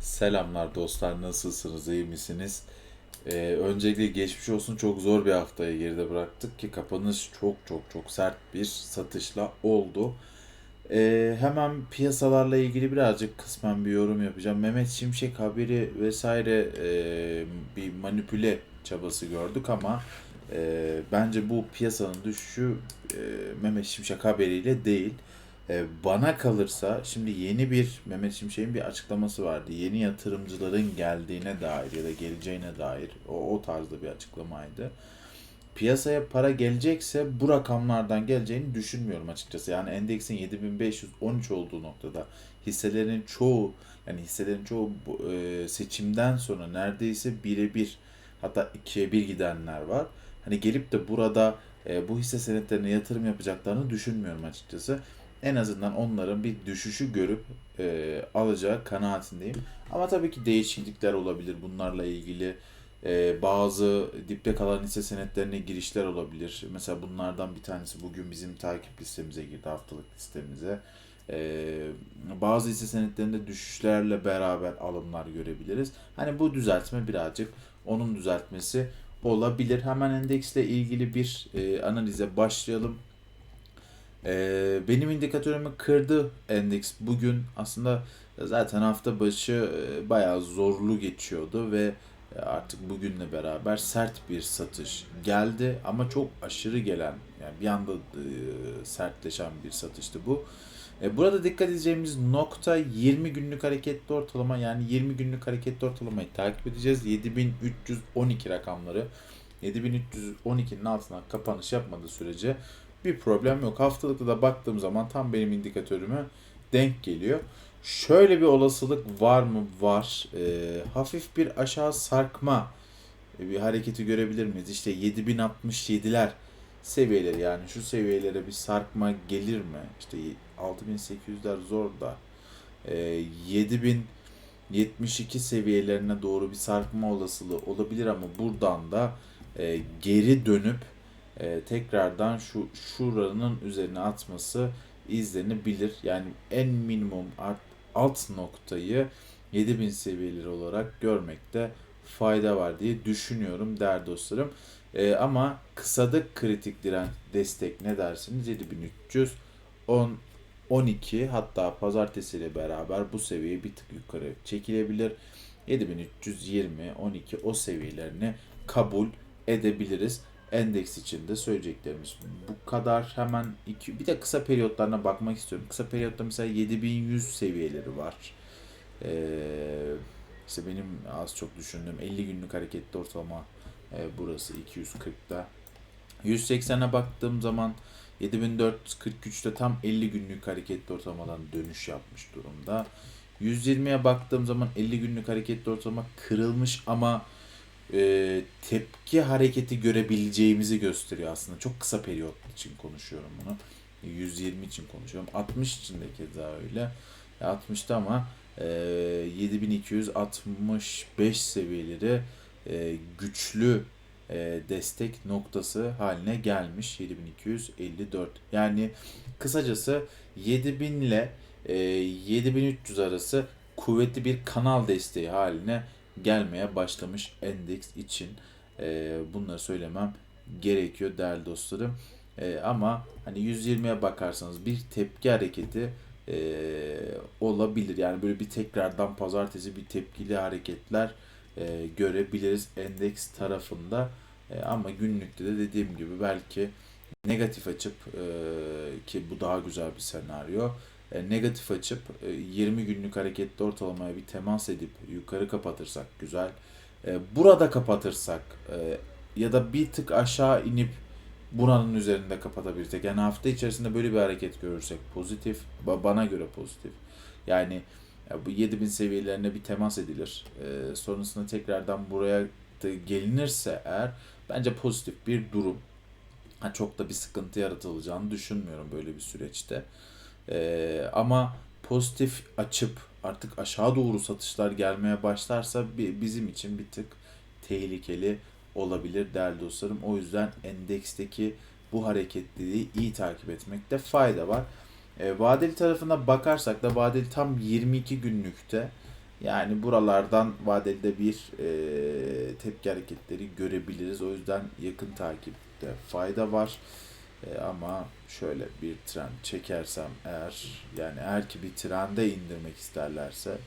Selamlar dostlar nasılsınız iyi misiniz? Ee, öncelikle geçmiş olsun çok zor bir haftayı geride bıraktık ki kapanış çok çok çok sert bir satışla oldu. Ee, hemen piyasalarla ilgili birazcık kısmen bir yorum yapacağım. Mehmet Şimşek haberi vesaire e, bir manipüle çabası gördük ama e, bence bu piyasanın düşüşü e, Mehmet Şimşek haberiyle değil. E, bana kalırsa şimdi yeni bir Mehmet Şimşek'in bir açıklaması vardı. Yeni yatırımcıların geldiğine dair ya da geleceğine dair o, o tarzda bir açıklamaydı. Piyasaya para gelecekse bu rakamlardan geleceğini düşünmüyorum açıkçası. Yani endeksin 7513 olduğu noktada hisselerin çoğu yani hisselerin çoğu bu, e, seçimden sonra neredeyse birebir hatta ikiye bir gidenler var. Hani gelip de burada e, bu hisse senetlerine yatırım yapacaklarını düşünmüyorum açıkçası en azından onların bir düşüşü görüp e, alacağı kanaatindeyim. Ama tabii ki değişiklikler olabilir bunlarla ilgili. E, bazı dipte kalan hisse senetlerine girişler olabilir. Mesela bunlardan bir tanesi bugün bizim takip listemize girdi, haftalık listemize. E, bazı hisse senetlerinde düşüşlerle beraber alımlar görebiliriz. Hani bu düzeltme birazcık onun düzeltmesi olabilir. Hemen endeksle ilgili bir e, analize başlayalım. Ee, benim indikatörümü kırdı endeks bugün. Aslında zaten hafta başı e, bayağı zorlu geçiyordu ve e, artık bugünle beraber sert bir satış geldi ama çok aşırı gelen yani bir anda e, sertleşen bir satıştı bu. Burada dikkat edeceğimiz nokta 20 günlük hareketli ortalama yani 20 günlük hareketli ortalamayı takip edeceğiz. 7312 rakamları 7312'nin altına kapanış yapmadığı sürece bir problem yok. Haftalıkta da baktığım zaman tam benim indikatörüme denk geliyor. Şöyle bir olasılık var mı? Var. E, hafif bir aşağı sarkma e, bir hareketi görebilir miyiz? İşte 7067'ler seviyeleri yani şu seviyelere bir sarkma gelir mi? İşte 6800'ler zor da. E, 7072 seviyelerine doğru bir sarkma olasılığı olabilir ama buradan da e, geri dönüp e, tekrardan şu şuranın üzerine atması izlenebilir. Yani en minimum art, alt noktayı 7000 seviyeleri olarak görmekte fayda var diye düşünüyorum değerli dostlarım. E, ama kısada kritik diren destek ne dersiniz? 7300 10 12 hatta pazartesiyle beraber bu seviye bir tık yukarı çekilebilir. 7320 12 o seviyelerini kabul edebiliriz endeks için de söyleyeceklerimiz bu kadar. Hemen iki, bir de kısa periyotlarına bakmak istiyorum. Kısa periyotta mesela 7100 seviyeleri var. Ee, işte benim az çok düşündüğüm 50 günlük hareketli ortalama e, burası 240'da. 180'e baktığım zaman 7443'te tam 50 günlük hareketli ortalamadan dönüş yapmış durumda. 120'ye baktığım zaman 50 günlük hareketli ortalama kırılmış ama e, tepki hareketi görebileceğimizi gösteriyor aslında. Çok kısa periyot için konuşuyorum bunu. 120 için konuşuyorum. 60 için de keza öyle. 60'ta ama e, 7265 seviyeleri e, güçlü e, destek noktası haline gelmiş 7254. Yani kısacası 7000 ile e, 7300 arası kuvvetli bir kanal desteği haline gelmeye başlamış endeks için. E, bunları söylemem gerekiyor değerli dostlarım. E, ama hani 120'ye bakarsanız bir tepki hareketi e, olabilir. Yani böyle bir tekrardan pazartesi bir tepkili hareketler e, görebiliriz endeks tarafında. E, ama günlükte de dediğim gibi belki negatif açıp e, ki bu daha güzel bir senaryo negatif açıp e, 20 günlük hareketli ortalamaya bir temas edip yukarı kapatırsak güzel. E, burada kapatırsak e, ya da bir tık aşağı inip buranın üzerinde kapatabilirsek yani hafta içerisinde böyle bir hareket görürsek pozitif bana göre pozitif. Yani ya bu 7000 seviyelerine bir temas edilir. E, sonrasında tekrardan buraya gelinirse eğer bence pozitif bir durum. Ha, çok da bir sıkıntı yaratılacağını düşünmüyorum böyle bir süreçte. Ee, ama pozitif açıp artık aşağı doğru satışlar gelmeye başlarsa bizim için bir tık tehlikeli olabilir değerli dostlarım. O yüzden endeksteki bu hareketliliği iyi takip etmekte fayda var. E, vadeli tarafına bakarsak da vadeli tam 22 günlükte Yani buralardan vadede bir e, tepki hareketleri görebiliriz. O yüzden yakın takipte fayda var. E, ama şöyle bir trend çekersem eğer yani eğer ki bir trende indirmek isterlerse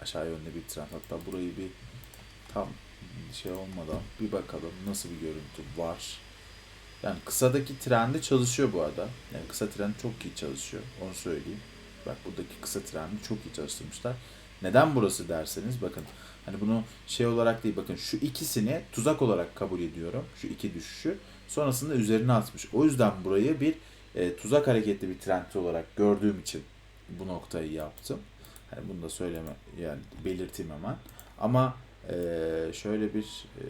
aşağı yönde bir trend hatta burayı bir tam şey olmadan bir bakalım nasıl bir görüntü var. Yani kısadaki trendi çalışıyor bu arada. Yani kısa trend çok iyi çalışıyor. Onu söyleyeyim. Bak buradaki kısa trendi çok iyi çalıştırmışlar. Neden burası derseniz bakın hani bunu şey olarak değil bakın şu ikisini tuzak olarak kabul ediyorum. Şu iki düşüşü. Sonrasında üzerine atmış. O yüzden burayı bir e, tuzak hareketli bir trend olarak gördüğüm için bu noktayı yaptım. Hani bunu da söyleme yani belirteyim hemen. Ama e, şöyle bir e,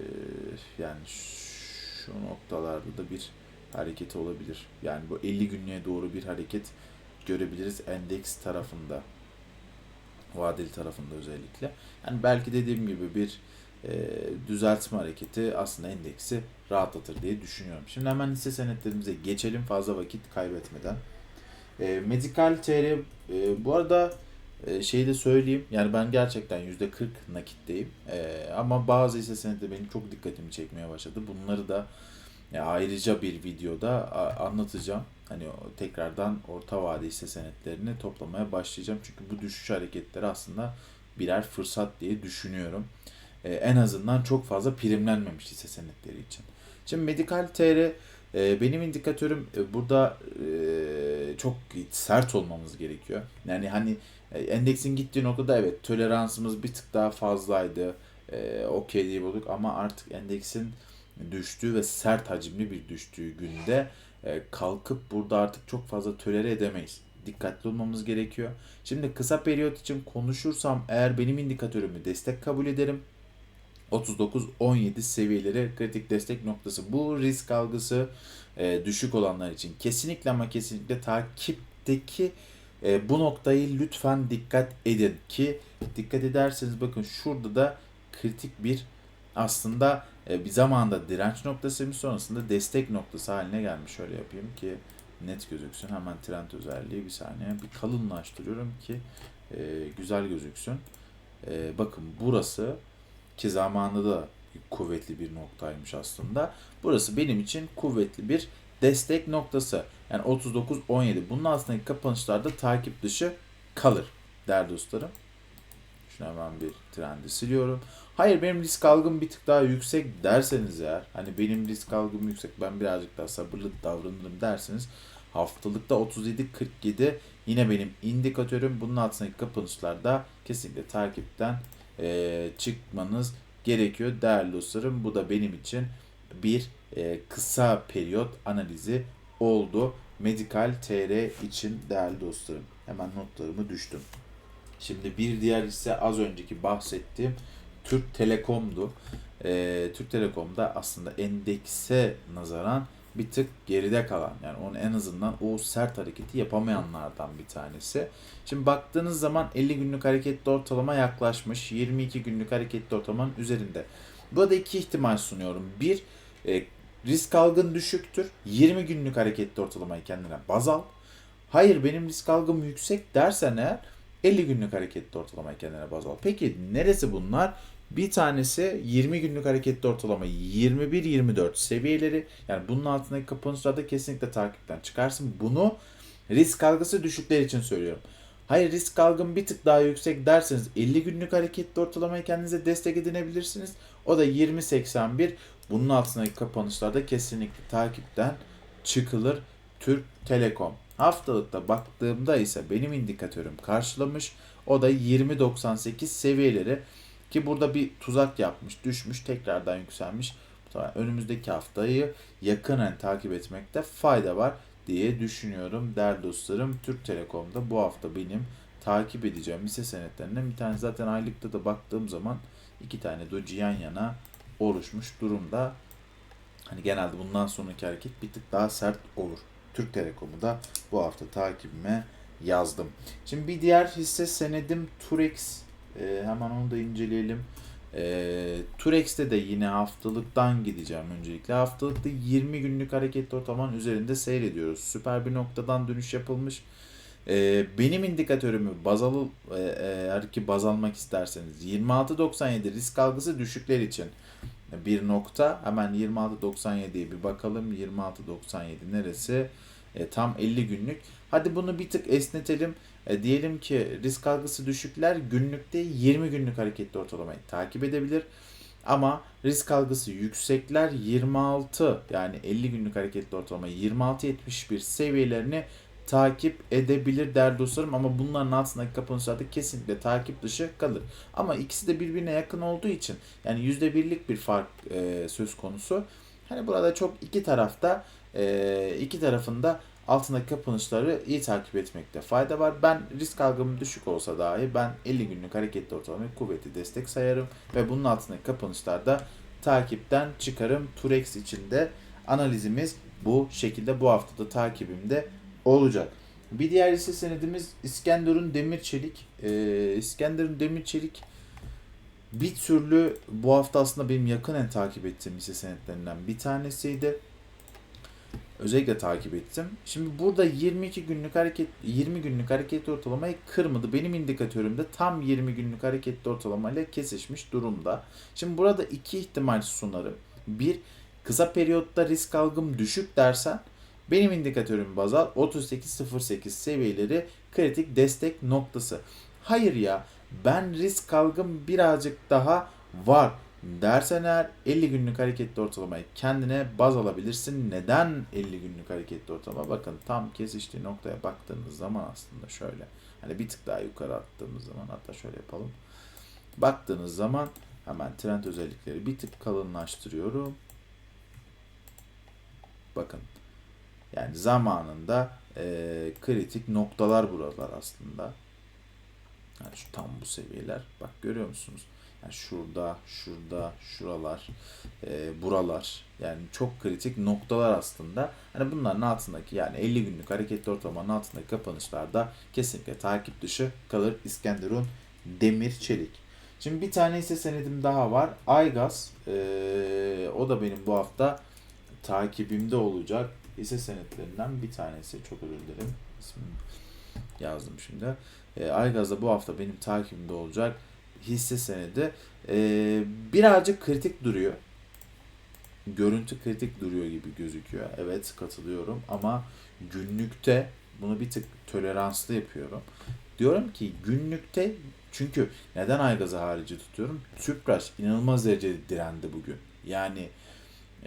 yani şu noktalarda da bir hareket olabilir. Yani bu 50 günlüğe doğru bir hareket görebiliriz endeks tarafında. Vadeli tarafında özellikle. Yani belki dediğim gibi bir e, düzeltme hareketi aslında endeksi rahatlatır diye düşünüyorum. Şimdi hemen hisse senetlerimize geçelim fazla vakit kaybetmeden. E, Medical TR e, bu arada e, şeyi de söyleyeyim. Yani ben gerçekten %40 nakitteyim. E, ama bazı hisse senetleri benim çok dikkatimi çekmeye başladı. Bunları da ya ayrıca bir videoda anlatacağım. Hani tekrardan orta vade hisse senetlerini toplamaya başlayacağım. Çünkü bu düşüş hareketleri aslında birer fırsat diye düşünüyorum. Ee, en azından çok fazla primlenmemiş hisse senetleri için. Şimdi Medical TR e, benim indikatörüm e, burada e, çok sert olmamız gerekiyor. Yani hani e, endeksin gittiği noktada evet toleransımız bir tık daha fazlaydı. E, Okey diye bulduk ama artık endeksin düştüğü ve sert hacimli bir düştüğü günde e, kalkıp burada artık çok fazla tolere edemeyiz. Dikkatli olmamız gerekiyor. Şimdi kısa periyot için konuşursam eğer benim indikatörümü destek kabul ederim. 39-17 seviyeleri kritik destek noktası. Bu risk algısı e, düşük olanlar için kesinlikle ama kesinlikle takipteki e, bu noktayı lütfen dikkat edin ki dikkat ederseniz bakın şurada da kritik bir aslında e, bir zamanda direnç noktasıymış sonrasında destek noktası haline gelmiş. Şöyle yapayım ki net gözüksün. Hemen trend özelliği bir saniye bir kalınlaştırıyorum ki e, güzel gözüksün. E, bakın burası ki zamanında da kuvvetli bir noktaymış aslında. Burası benim için kuvvetli bir destek noktası. Yani 39-17. Bunun altındaki kapanışlarda takip dışı kalır değerli dostlarım. Şunu hemen bir trendi siliyorum. Hayır benim risk algım bir tık daha yüksek derseniz eğer hani benim risk algım yüksek ben birazcık daha sabırlı davranırım derseniz haftalıkta 37-47 yine benim indikatörüm bunun altındaki kapanışlarda kesinlikle takipten e, çıkmanız gerekiyor değerli dostlarım. Bu da benim için bir e, kısa periyot analizi oldu. Medical TR için değerli dostlarım. Hemen notlarımı düştüm. Şimdi bir diğer hisse az önceki bahsettiğim Türk Telekom'du. Ee, Türk Telekom'da aslında endekse nazaran bir tık geride kalan yani onun en azından o sert hareketi yapamayanlardan bir tanesi. Şimdi baktığınız zaman 50 günlük hareketli ortalama yaklaşmış. 22 günlük hareketli ortalamanın üzerinde. Burada iki ihtimal sunuyorum. Bir, e, risk algın düşüktür. 20 günlük hareketli ortalamayı kendine baz al. Hayır benim risk algım yüksek dersen eğer 50 günlük hareketli ortalamayı kendine baz al. Peki neresi bunlar? Bir tanesi 20 günlük hareketli ortalama 21-24 seviyeleri. Yani bunun altındaki kapanışlarda kesinlikle takipten çıkarsın. Bunu risk algısı düşükler için söylüyorum. Hayır risk algım bir tık daha yüksek derseniz 50 günlük hareketli ortalamayı kendinize destek edinebilirsiniz. O da 20-81. Bunun altındaki kapanışlarda kesinlikle takipten çıkılır. Türk Telekom. Haftalıkta baktığımda ise benim indikatörüm karşılamış. O da 20.98 seviyeleri ki burada bir tuzak yapmış, düşmüş, tekrardan yükselmiş. Önümüzdeki haftayı yakından takip etmekte fayda var diye düşünüyorum. Değerli dostlarım Türk Telekom'da bu hafta benim takip edeceğim hisse senetlerinden bir tane zaten aylıkta da baktığım zaman iki tane doji yan yana oluşmuş durumda. Hani genelde bundan sonraki hareket bir tık daha sert olur. Türk Telekom'u da bu hafta takibime yazdım. Şimdi bir diğer hisse senedim Turex. Ee, hemen onu da inceleyelim. Ee, Turex'te de yine haftalıktan gideceğim öncelikle. Haftalıkta 20 günlük hareketli ortalamanın üzerinde seyrediyoruz. Süper bir noktadan dönüş yapılmış. Ee, benim indikatörümü baz al, e, eğer ki baz almak isterseniz 26.97 risk algısı düşükler için bir nokta. Hemen 26.97'ye bir bakalım. 26.97 neresi? E, tam 50 günlük. Hadi bunu bir tık esnetelim. E, diyelim ki risk algısı düşükler günlükte 20 günlük hareketli ortalamayı takip edebilir. Ama risk algısı yüksekler 26 yani 50 günlük hareketli ortalama 26.71 seviyelerini takip edebilir değerli dostlarım ama bunların altındaki kapanışlarda kesinlikle takip dışı kalır. Ama ikisi de birbirine yakın olduğu için yani %1'lik bir fark e, söz konusu. Hani burada çok iki tarafta e, iki tarafında altındaki kapanışları iyi takip etmekte fayda var. Ben risk algım düşük olsa dahi ben 50 günlük hareketli ortalamayı kuvvetli destek sayarım ve bunun altındaki kapanışlarda takipten çıkarım. Turex için de analizimiz bu şekilde bu haftada takibimde olacak. Bir diğer hisse senedimiz İskenderun Demir Çelik. Ee, İskenderun Demir Çelik bir türlü bu hafta aslında benim yakinen takip ettiğim hisse senetlerinden bir tanesiydi. Özellikle takip ettim. Şimdi burada 22 günlük hareket 20 günlük hareketli ortalamayı kırmadı. Benim indikatörümde tam 20 günlük hareketli ortalamayla kesişmiş durumda. Şimdi burada iki ihtimal sunarım. Bir, kısa periyotta risk algım düşük dersen benim indikatörüm baz al 38.08 seviyeleri kritik destek noktası. Hayır ya ben risk algım birazcık daha var dersen eğer 50 günlük hareketli ortalamayı kendine baz alabilirsin. Neden 50 günlük hareketli ortalama? Bakın tam kesiştiği noktaya baktığımız zaman aslında şöyle. Hani bir tık daha yukarı attığımız zaman hatta şöyle yapalım. Baktığınız zaman hemen trend özellikleri bir tık kalınlaştırıyorum. Bakın yani zamanında e, kritik noktalar buralar aslında. Yani şu tam bu seviyeler. Bak görüyor musunuz? Yani şurada, şurada, şuralar, e, buralar. Yani çok kritik noktalar aslında. Hani bunların altındaki yani 50 günlük hareketli ortalamanın altındaki kapanışlarda kesinlikle takip dışı kalır İskenderun Demir Çelik. Şimdi bir tane ise senedim daha var. Aygaz. E, o da benim bu hafta takibimde olacak hisse senetlerinden bir tanesi. Çok özür dilerim. İsmini yazdım şimdi. E, Aygaz'da bu hafta benim takibimde olacak hisse senedi. E, birazcık kritik duruyor. Görüntü kritik duruyor gibi gözüküyor. Evet katılıyorum ama günlükte bunu bir tık toleranslı yapıyorum. Diyorum ki günlükte çünkü neden Aygaz'ı harici tutuyorum? Tüpraş inanılmaz derecede direndi bugün. Yani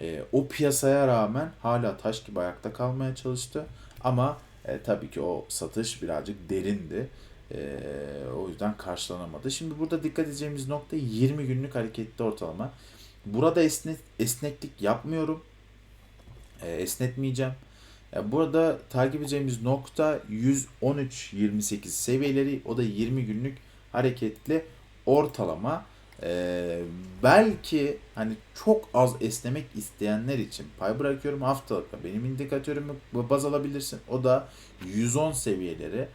e, o piyasaya rağmen hala taş gibi ayakta kalmaya çalıştı. Ama e, tabii ki o satış birazcık derindi. E, o yüzden karşılanamadı. Şimdi burada dikkat edeceğimiz nokta 20 günlük hareketli ortalama. Burada esne, esneklik yapmıyorum. E, esnetmeyeceğim. E, burada takip edeceğimiz nokta 113.28 seviyeleri. O da 20 günlük hareketli ortalama. Ee, belki hani çok az esnemek isteyenler için pay bırakıyorum haftalıkta benim indikatörümü baz alabilirsin. O da 110 seviyeleri.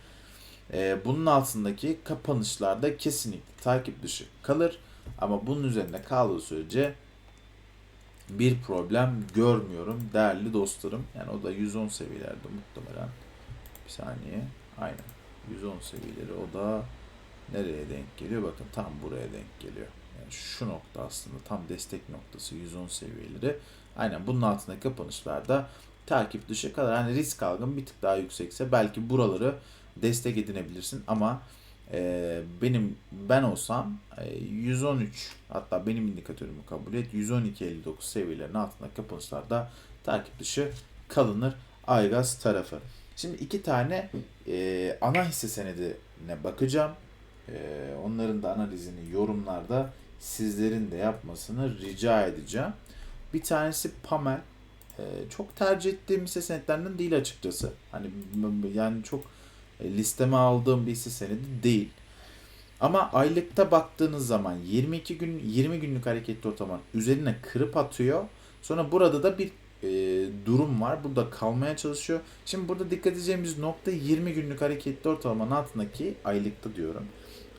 Ee, bunun altındaki kapanışlarda kesinlikle takip dışı kalır. Ama bunun üzerinde kaldığı sürece bir problem görmüyorum değerli dostlarım. Yani o da 110 seviyelerde muhtemelen. Bir saniye. Aynen. 110 seviyeleri o da nereye denk geliyor? Bakın tam buraya denk geliyor. Yani şu nokta aslında tam destek noktası 110 seviyeleri. Aynen bunun altındaki kapanışlarda takip dışı kalır. Hani risk algın bir tık daha yüksekse belki buraları destek edinebilirsin ama e, benim ben olsam e, 113 hatta benim indikatörümü kabul et 112.59 seviyelerinin altındaki kapanışlarda takip dışı kalınır Aygaz tarafı. Şimdi iki tane e, ana hisse senedine bakacağım. E, onların da analizini yorumlarda sizlerin de yapmasını rica edeceğim. Bir tanesi Pamel. E, çok tercih ettiğim hisse senetlerinden değil açıkçası. Hani yani çok listeme aldığım bir hisse senedi değil. Ama aylıkta baktığınız zaman 22 gün 20 günlük hareketli ortalamanın üzerine kırıp atıyor. Sonra burada da bir e, durum var. Burada kalmaya çalışıyor. Şimdi burada dikkat edeceğimiz nokta 20 günlük hareketli ortalamanın altındaki aylıkta diyorum.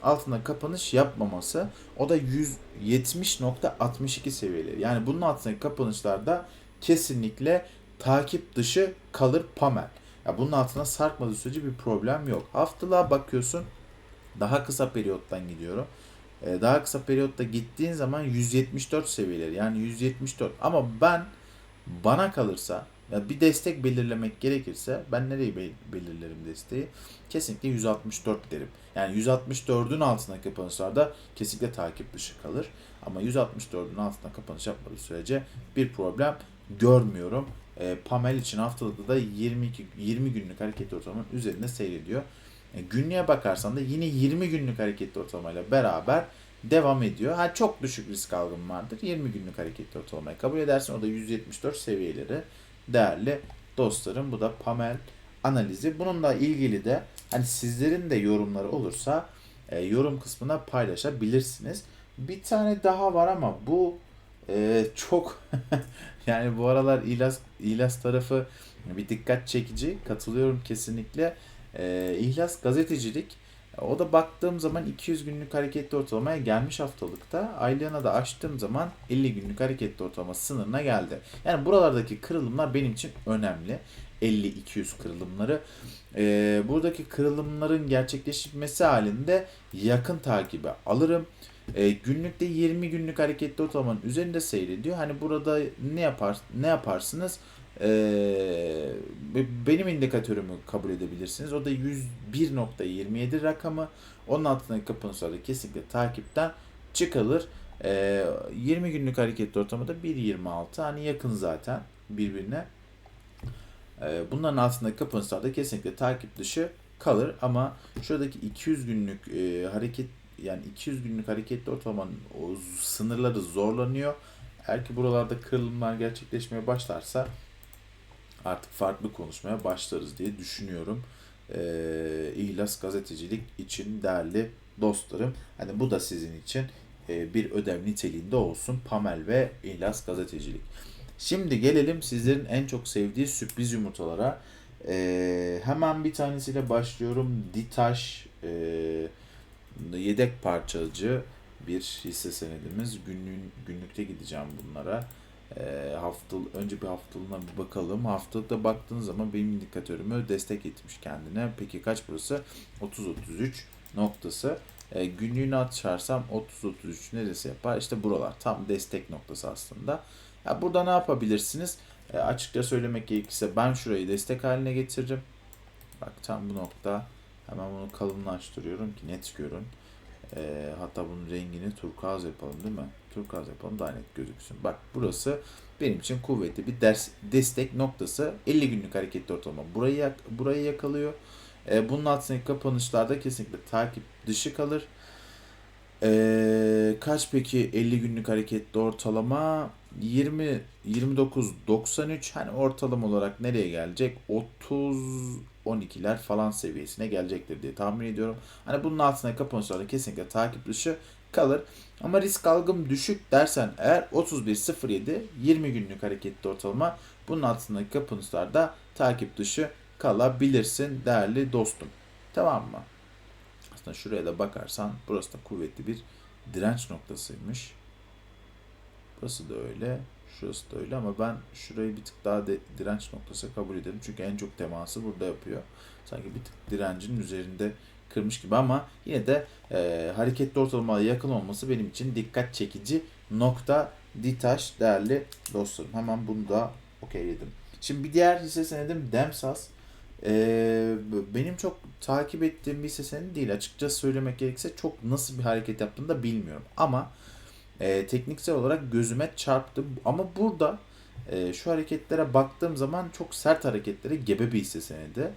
Altında kapanış yapmaması. O da 170.62 seviyeleri. Yani bunun altındaki kapanışlarda kesinlikle takip dışı kalır Pamel. Ya bunun altına sarkmadığı sürece bir problem yok. Haftalığa bakıyorsun. Daha kısa periyottan gidiyorum. Ee, daha kısa periyotta gittiğin zaman 174 seviyeleri yani 174 ama ben bana kalırsa ya bir destek belirlemek gerekirse ben nereyi be- belirlerim desteği? Kesinlikle 164 derim. Yani 164'ün altına kapanışlarda kesinlikle takip dışı kalır. Ama 164'ün altına kapanış yapmadığı sürece bir problem görmüyorum. E, Pamel için haftalıkta da 22 20 günlük hareketli ortalamanın üzerinde seyrediyor. E, günlüğe bakarsan da yine 20 günlük hareketli ortalamayla beraber devam ediyor. Ha çok düşük risk algım vardır. 20 günlük hareketli ortalamayı kabul edersin. O da 174 seviyeleri değerli dostlarım. Bu da Pamel analizi. Bununla ilgili de hani sizlerin de yorumları olursa e, yorum kısmına paylaşabilirsiniz. Bir tane daha var ama bu e, çok yani bu aralar İlas, İlas tarafı bir dikkat çekici. Katılıyorum kesinlikle. E, İhlas gazetecilik o da baktığım zaman 200 günlük hareketli ortalamaya gelmiş haftalıkta. Aylığına da açtığım zaman 50 günlük hareketli ortalama sınırına geldi. Yani buralardaki kırılımlar benim için önemli. 50-200 kırılımları. Ee, buradaki kırılımların gerçekleşmesi halinde yakın takibe alırım. Ee, günlükte 20 günlük hareketli ortalamanın üzerinde seyrediyor. Hani burada ne yapar ne yaparsınız? Ee, benim indikatörümü kabul edebilirsiniz. O da 101.27 rakamı. Onun altındaki kapanışlarda kesinlikle takipten çıkılır. Ee, 20 günlük hareketli ortamda 1.26 hani yakın zaten birbirine. Ee, bunların altındaki kapanışlarda kesinlikle takip dışı kalır ama şuradaki 200 günlük e, hareket yani 200 günlük hareketli ortalamanın o sınırları zorlanıyor. Eğer ki buralarda kırılımlar gerçekleşmeye başlarsa artık farklı konuşmaya başlarız diye düşünüyorum. Ee, İhlas gazetecilik için değerli dostlarım. Hani bu da sizin için e, bir ödev niteliğinde olsun. Pamel ve İhlas gazetecilik. Şimdi gelelim sizlerin en çok sevdiği sürpriz yumurtalara. Ee, hemen bir tanesiyle başlıyorum. Ditaş e, yedek parçacı bir hisse senedimiz. Günlüğün, günlükte gideceğim bunlara. E, haftal önce bir haftalığına bir bakalım. Haftalıkta baktığın zaman benim indikatörümü destek etmiş kendine. Peki kaç burası? 30-33 noktası. E, günlüğünü açarsam 30-33 neresi yapar? İşte buralar. Tam destek noktası aslında. Ya burada ne yapabilirsiniz? E, açıkça söylemek gerekirse ben şurayı destek haline getiririm. Bak tam bu nokta. Hemen bunu kalınlaştırıyorum ki net görün. E, hatta bunun rengini turkuaz yapalım değil mi? Turkuaz yapalım daha net gözüksün. Bak burası benim için kuvvetli bir ders destek noktası. 50 günlük hareketli ortalama burayı yak- burayı yakalıyor. E, bunun altındaki kapanışlarda kesinlikle takip dışı kalır. E, kaç peki 50 günlük hareketli ortalama 20 29 93 hani ortalama olarak nereye gelecek? 30 12'ler falan seviyesine gelecektir diye tahmin ediyorum. Hani bunun altına kapanışlarda kesinlikle takip dışı kalır. Ama risk algım düşük dersen eğer 31.07 20 günlük hareketli ortalama bunun altındaki kapanışlarda takip dışı kalabilirsin değerli dostum. Tamam mı? Aslında şuraya da bakarsan burası da kuvvetli bir direnç noktasıymış. Burası da öyle. Şurası da öyle ama ben şurayı bir tık daha de, direnç noktası kabul ederim. Çünkü en çok teması burada yapıyor. Sanki bir tık direncin üzerinde kırmış gibi ama yine de e, hareketli ortalamaya yakın olması benim için dikkat çekici nokta Ditaş değerli dostlarım. Hemen bunu da okeyledim. Şimdi bir diğer hisse senedim Demsas. Ee, benim çok takip ettiğim bir hisse senedi değil. Açıkçası söylemek gerekirse çok nasıl bir hareket yaptığını da bilmiyorum. Ama e, tekniksel olarak gözüme çarptı. Ama burada e, şu hareketlere baktığım zaman çok sert hareketlere gebe bir hisse senedi.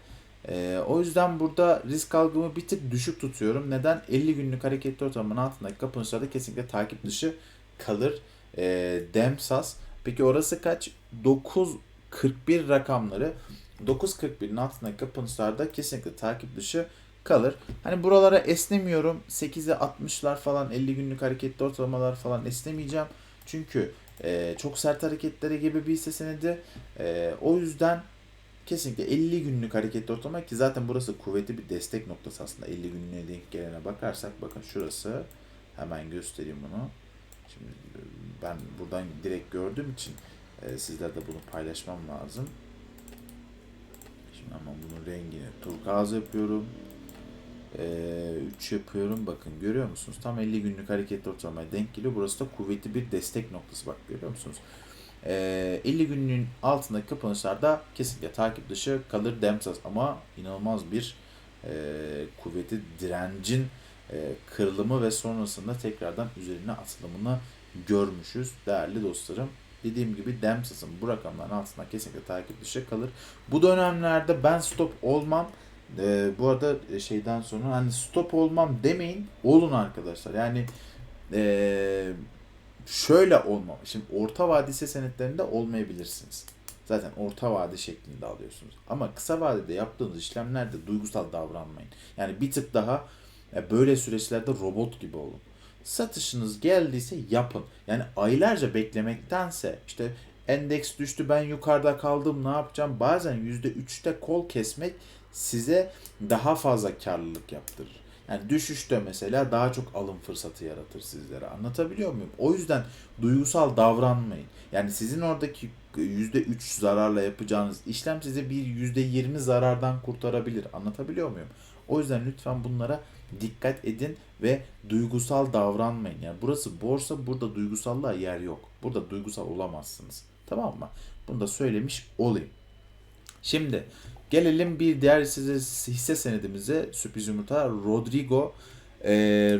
E, o yüzden burada risk algımı bir tık düşük tutuyorum. Neden? 50 günlük hareketli ortalamanın altındaki kapanışlarda kesinlikle takip dışı kalır. E, Demsas. Peki orası kaç? 9.41 rakamları. 9.41'in altındaki kapanışlarda kesinlikle takip dışı kalır. Hani buralara esnemiyorum. 8'e 60'lar falan 50 günlük hareketli ortalamalar falan esnemeyeceğim. Çünkü e, çok sert hareketlere gibi bir hisse senedi. E, o yüzden kesinlikle 50 günlük hareketli ortalama ki zaten burası kuvvetli bir destek noktası aslında. 50 günlüğe denk gelene bakarsak bakın şurası. Hemen göstereyim bunu. Şimdi ben buradan direkt gördüğüm için e, sizlerle bunu paylaşmam lazım. Şimdi ama bunun rengini turkuaz yapıyorum. 3 yapıyorum. Bakın görüyor musunuz? Tam 50 günlük hareketli ortalamaya denk geliyor. Burası da kuvvetli bir destek noktası. Bak görüyor musunuz? Ee, 50 günlüğün altındaki kapanışlarda kesinlikle takip dışı kalır Demsas ama inanılmaz bir e, kuvveti direncin e, kırılımı ve sonrasında tekrardan üzerine atılımını görmüşüz değerli dostlarım. Dediğim gibi Demsas'ın bu rakamların altında kesinlikle takip dışı kalır. Bu dönemlerde ben stop olmam. Ee, bu arada şeyden sonra hani stop olmam demeyin. Olun arkadaşlar. Yani ee, şöyle olmam. Şimdi orta vade hisse senetlerinde olmayabilirsiniz. Zaten orta vade şeklinde alıyorsunuz. Ama kısa vadede yaptığınız işlemlerde duygusal davranmayın. Yani bir tık daha e, böyle süreçlerde robot gibi olun. Satışınız geldiyse yapın. Yani aylarca beklemektense işte endeks düştü ben yukarıda kaldım ne yapacağım? Bazen %3'te kol kesmek size daha fazla karlılık yaptırır. Yani düşüşte mesela daha çok alım fırsatı yaratır sizlere. Anlatabiliyor muyum? O yüzden duygusal davranmayın. Yani sizin oradaki %3 zararla yapacağınız işlem sizi bir %20 zarardan kurtarabilir. Anlatabiliyor muyum? O yüzden lütfen bunlara dikkat edin ve duygusal davranmayın. Yani burası borsa, burada duygusallığa yer yok. Burada duygusal olamazsınız. Tamam mı? Bunu da söylemiş olayım. Şimdi gelelim bir diğer hisse, hisse senedimize. Sürpriz yumurta Rodrigo. Ee,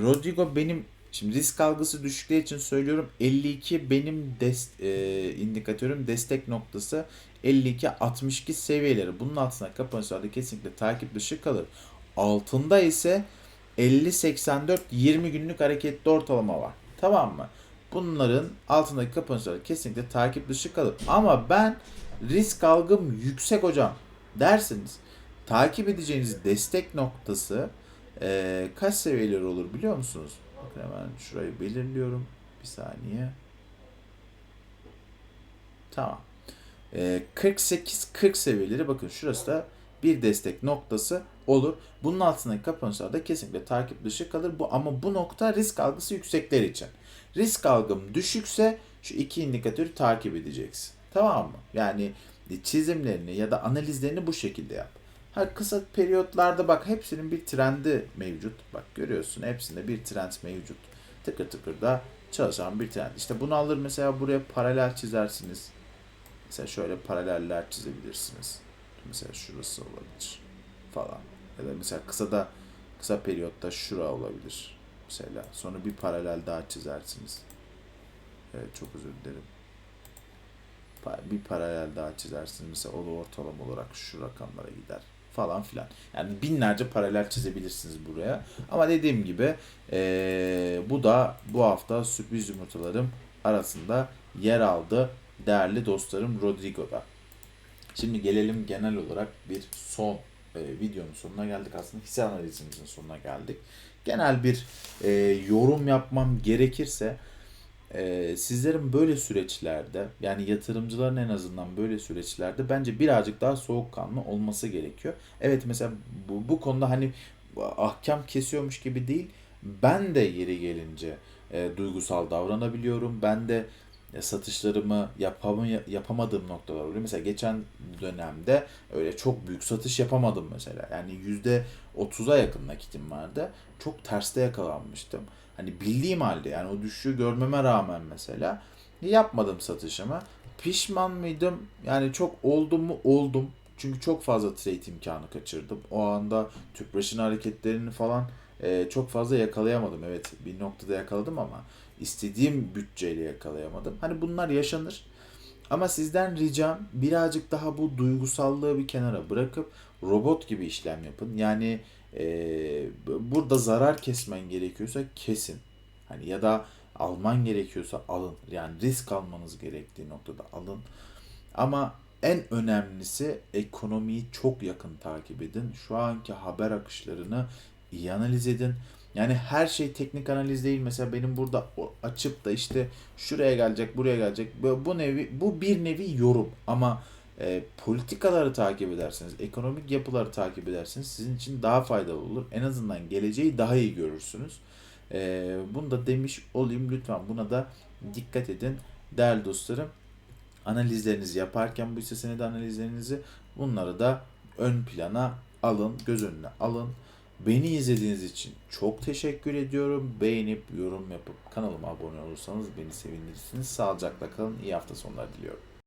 Rodrigo benim şimdi risk algısı düşüklüğü için söylüyorum. 52 benim dest, e, indikatörüm destek noktası 52-62 seviyeleri. Bunun altına kapanışlarda kesinlikle takip dışı kalır. Altında ise 50-84 20 günlük hareketli ortalama var. Tamam mı? Bunların altındaki kapanışları kesinlikle takip dışı kalır. Ama ben risk algım yüksek hocam dersiniz. Takip edeceğiniz destek noktası e, kaç seviyeleri olur biliyor musunuz? Bakın hemen şurayı belirliyorum. Bir saniye. Tamam. E, 48-40 seviyeleri bakın şurası da bir destek noktası olur. Bunun altındaki kapanışlarda kesinlikle takip dışı kalır. Bu ama bu nokta risk algısı yüksekler için. Risk algım düşükse şu iki indikatörü takip edeceksin. Tamam mı? Yani çizimlerini ya da analizlerini bu şekilde yap. Ha kısa periyotlarda bak hepsinin bir trendi mevcut. Bak görüyorsun hepsinde bir trend mevcut. Tıkır tıkır da çalışan bir trend. İşte bunu alır mesela buraya paralel çizersiniz. Mesela şöyle paraleller çizebilirsiniz. Mesela şurası olabilir falan. Ya da mesela kısa da kısa periyotta şura olabilir. Mesela sonra bir paralel daha çizersiniz. Evet çok özür dilerim. Bir paralel daha çizersiniz. Mesela o da ortalama olarak şu rakamlara gider falan filan. Yani binlerce paralel çizebilirsiniz buraya. Ama dediğim gibi ee, bu da bu hafta sürpriz yumurtalarım arasında yer aldı değerli dostlarım Rodrigo'da. Şimdi gelelim genel olarak bir son e, videonun sonuna geldik. Aslında hisse analizimizin sonuna geldik. Genel bir e, yorum yapmam gerekirse e, sizlerin böyle süreçlerde yani yatırımcıların en azından böyle süreçlerde bence birazcık daha soğukkanlı olması gerekiyor. Evet mesela bu, bu konuda hani ahkam kesiyormuş gibi değil. Ben de yeri gelince e, duygusal davranabiliyorum. Ben de e, satışlarımı yapamı, yapamadığım noktalar oluyor. Mesela geçen dönemde öyle çok büyük satış yapamadım mesela. Yani yüzde 30'a yakın nakitim vardı. Çok terste yakalanmıştım. Hani bildiğim halde yani o düşüşü görmeme rağmen mesela yapmadım satışımı. Pişman mıydım? Yani çok oldum mu? Oldum. Çünkü çok fazla trade imkanı kaçırdım. O anda tüpraşın hareketlerini falan e, çok fazla yakalayamadım. Evet bir noktada yakaladım ama istediğim bütçeyle yakalayamadım. Hani bunlar yaşanır. Ama sizden ricam birazcık daha bu duygusallığı bir kenara bırakıp robot gibi işlem yapın. Yani e, burada zarar kesmen gerekiyorsa kesin. Hani ya da alman gerekiyorsa alın. Yani risk almanız gerektiği noktada alın. Ama en önemlisi ekonomiyi çok yakın takip edin. Şu anki haber akışlarını iyi analiz edin. Yani her şey teknik analiz değil. Mesela benim burada açıp da işte şuraya gelecek, buraya gelecek. Bu nevi bu bir nevi yorum ama e, politikaları takip ederseniz, ekonomik yapıları takip ederseniz sizin için daha faydalı olur. En azından geleceği daha iyi görürsünüz. E, bunu da demiş olayım lütfen buna da dikkat edin değerli dostlarım. Analizlerinizi yaparken bu hisse senedi analizlerinizi bunları da ön plana alın, göz önüne alın. Beni izlediğiniz için çok teşekkür ediyorum. Beğenip yorum yapıp kanalıma abone olursanız beni sevindirirsiniz. Sağlıcakla kalın. İyi hafta sonları diliyorum.